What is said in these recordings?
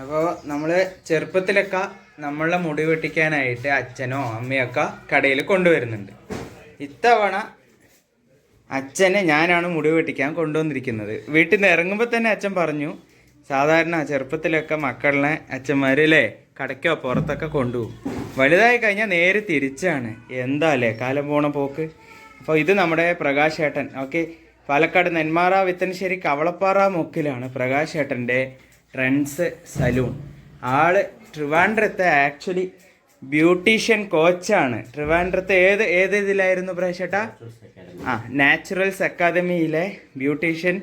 അപ്പോൾ നമ്മൾ ചെറുപ്പത്തിലൊക്കെ നമ്മളെ മുടി വെട്ടിക്കാനായിട്ട് അച്ഛനോ അമ്മയൊക്കെ കടയിൽ കൊണ്ടുവരുന്നുണ്ട്. ഇത്തവണ അച്ഛനെ ഞാനാണ് മുടി വെട്ടിക്കാൻ കൊണ്ടുവന്നിരിക്കുന്നത്. വീട്ടിൽ നിന്ന് ഇറങ്ങുമ്പോൾ തന്നെ അച്ഛൻ പറഞ്ഞു സാധാരണ ചെറുപ്പത്തിലൊക്കെ മക്കളിനെ അച്ഛന്മാരല്ലേ കടയ്ക്കോ പുറത്തൊക്കെ കൊണ്ടുപോകും. വലുതായി കഴിഞ്ഞാൽ നേരെ തിരിച്ചാണ്. എന്താ അല്ലേ കാലം പോണ പോക്ക്? അപ്പോൾ ഇത് നമ്മുടെ പ്രകാശ് ഏട്ടൻ. ഓക്കെ പാലക്കാട് നെന്മാറ വിത്തനശ്ശേരി കവളപ്പാറ മുക്കിലാണ് പ്രകാശ് ഏട്ടന്റെ ട്രെൻഡ്സ് സലൂൺ. ആൾ ട്രിവാൻഡ്രത്തെ ആക്ച്വലി ബ്യൂട്ടീഷ്യൻ കോച്ചാണ്. ട്രിവാൻഡ്രത്തെ ഏത് ഏത് ഇതിലായിരുന്നു പ്രകാശേട്ടാ ആ നാച്ചുറൽസ് അക്കാദമിയിലെ ബ്യൂട്ടീഷ്യൻ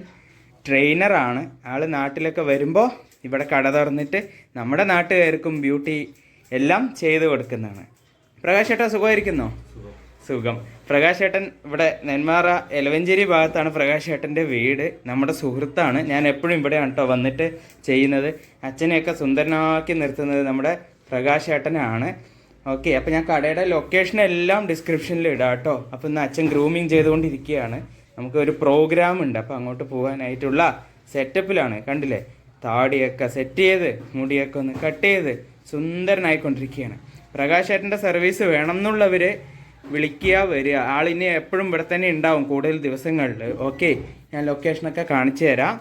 ട്രെയിനറാണ്. ആൾ നാട്ടിലൊക്കെ വരുമ്പോൾ ഇവിടെ കട തുറന്നിട്ട് നമ്മുടെ നാട്ടുകാർക്കും ബ്യൂട്ടി എല്ലാം ചെയ്തു കൊടുക്കുന്നതാണ്. പ്രകാശ് ഏട്ടാ സുഖമായിരിക്കുന്നോ? സുഖം. പ്രകാശ് ഏട്ടൻ ഇവിടെ നെന്മാറ എലവഞ്ചേരി ഭാഗത്താണ് പ്രകാശ് ഏട്ടന്റെ വീട്. നമ്മുടെ സുഹൃത്താണ്. ഞാൻ എപ്പോഴും ഇവിടെയാണ് കേട്ടോ വന്നിട്ട് ചെയ്യുന്നത്. അച്ഛനെയൊക്കെ സുന്ദരനാക്കി നിർത്തുന്നത് നമ്മുടെ പ്രകാശ് ഏട്ടനാണ് ഓക്കെ അപ്പോൾ ഞാൻ കടയുടെ ലൊക്കേഷൻ എല്ലാം ഡിസ്ക്രിപ്ഷനിൽ ഇടാം കേട്ടോ. അപ്പോൾ ഇന്ന് അച്ഛൻ ഗ്രൂമിങ് ചെയ്തുകൊണ്ടിരിക്കുകയാണ്. നമുക്ക് ഒരു പ്രോഗ്രാം ഉണ്ട്. അപ്പോൾ അങ്ങോട്ട് പോകാനായിട്ടുള്ള സെറ്റപ്പിലാണ് കണ്ടില്ലേ? താടിയൊക്കെ സെറ്റ് ചെയ്ത് മുടിയൊക്കെ ഒന്ന് കട്ട് ചെയ്ത് സുന്ദരനായിക്കൊണ്ടിരിക്കുകയാണ്. പ്രകാശ് ഏട്ടന്റെ സർവീസ് വേണം എന്നുള്ളവർ വിളിക്കുക വരിക. ആളിനി എപ്പോഴും ഇവിടെ തന്നെ ഉണ്ടാവും കൂടുതൽ ദിവസങ്ങളിൽ. ഓക്കെ ഞാൻ ലൊക്കേഷനൊക്കെ കാണിച്ചു തരാം.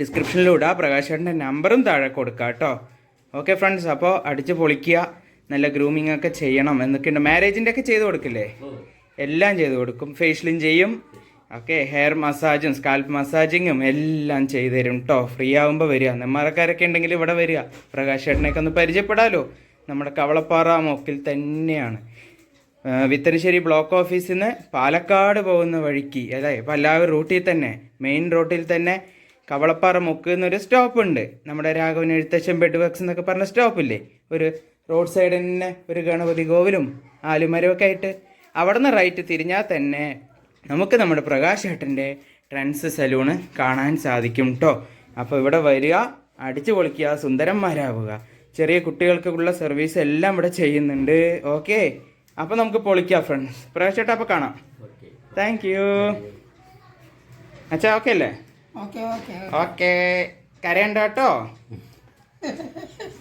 ഡിസ്ക്രിപ്ഷനിലൂടെ പ്രകാശേട്ടന്റെ നമ്പറും താഴെ കൊടുക്കാം കേട്ടോ. ഓക്കെ ഫ്രണ്ട്സ് അപ്പോൾ അടിച്ച് പൊളിക്കുക. നല്ല ഗ്രൂമിംഗ് ഒക്കെ ചെയ്യണം എന്നൊക്കെയുണ്ട്. മാരേജിന്റെ ഒക്കെ ചെയ്ത് കൊടുക്കില്ലേ? എല്ലാം ചെയ്ത് കൊടുക്കും. ഫേഷ്യലും ചെയ്യും. ഓക്കെ ഹെയർ മസാജും സ്കാൽപ്പ് മസാജിങ്ങും എല്ലാം ചെയ്തു തരും കേട്ടോ ഫ്രീ ആകുമ്പോൾ വരിക. നെന്മാറക്കാരൊക്കെ ഉണ്ടെങ്കിൽ ഇവിടെ വരിക. പ്രകാശ് ചേട്ടനെയൊക്കെ ഒന്ന് പരിചയപ്പെടാമല്ലോ നമ്മുടെ കവളപ്പാറ മോക്കിൽ തന്നെയാണ്. വിത്തനശ്ശേരി ബ്ലോക്ക് ഓഫീസിൽ നിന്ന് പാലക്കാട് പോകുന്ന വഴിക്ക് അതായത് പല്ലാവ് റൂട്ടിൽ തന്നെ മെയിൻ റൂട്ടിൽ തന്നെ കവളപ്പാറ മുക്ക് എന്നൊരു സ്റ്റോപ്പ് ഉണ്ട് നമ്മുടെ രാഘവൻ എഴുത്തച്ഛൻ ബെഡ് എന്നൊക്കെ പറഞ്ഞ സ്റ്റോപ്പില്ലേ? ഒരു റോഡ് സൈഡ് തന്നെ ഒരു ഗണപതി കോവിലും ആലുമരമൊക്കെ ആയിട്ട്. അവിടെ നിന്ന് റൈറ്റ് തിരിഞ്ഞാൽ തന്നെ നമുക്ക് നമ്മുടെ പ്രകാശ് ഏട്ടന്റെ ട്രെൻഡ്സ് സലൂണ് കാണാൻ സാധിക്കും കേട്ടോ അപ്പോൾ ഇവിടെ വരിക അടിച്ചു പൊളിക്കുക സുന്ദരന്മാരാവുക. ചെറിയ കുട്ടികൾക്കുള്ള സർവീസ് എല്ലാം ഇവിടെ ചെയ്യുന്നുണ്ട്. ഓക്കെ അപ്പോൾ നമുക്ക് പൊളിക്കാം ഫ്രണ്ട്സ് അപ്പൊ അപ്പോൾ കാണാം താങ്ക് യു. അച്ഛാ ഓക്കെ അല്ലേ? ഓക്കെ ഓക്കെ ഓക്കെ കരയണ്ട കേട്ടോ?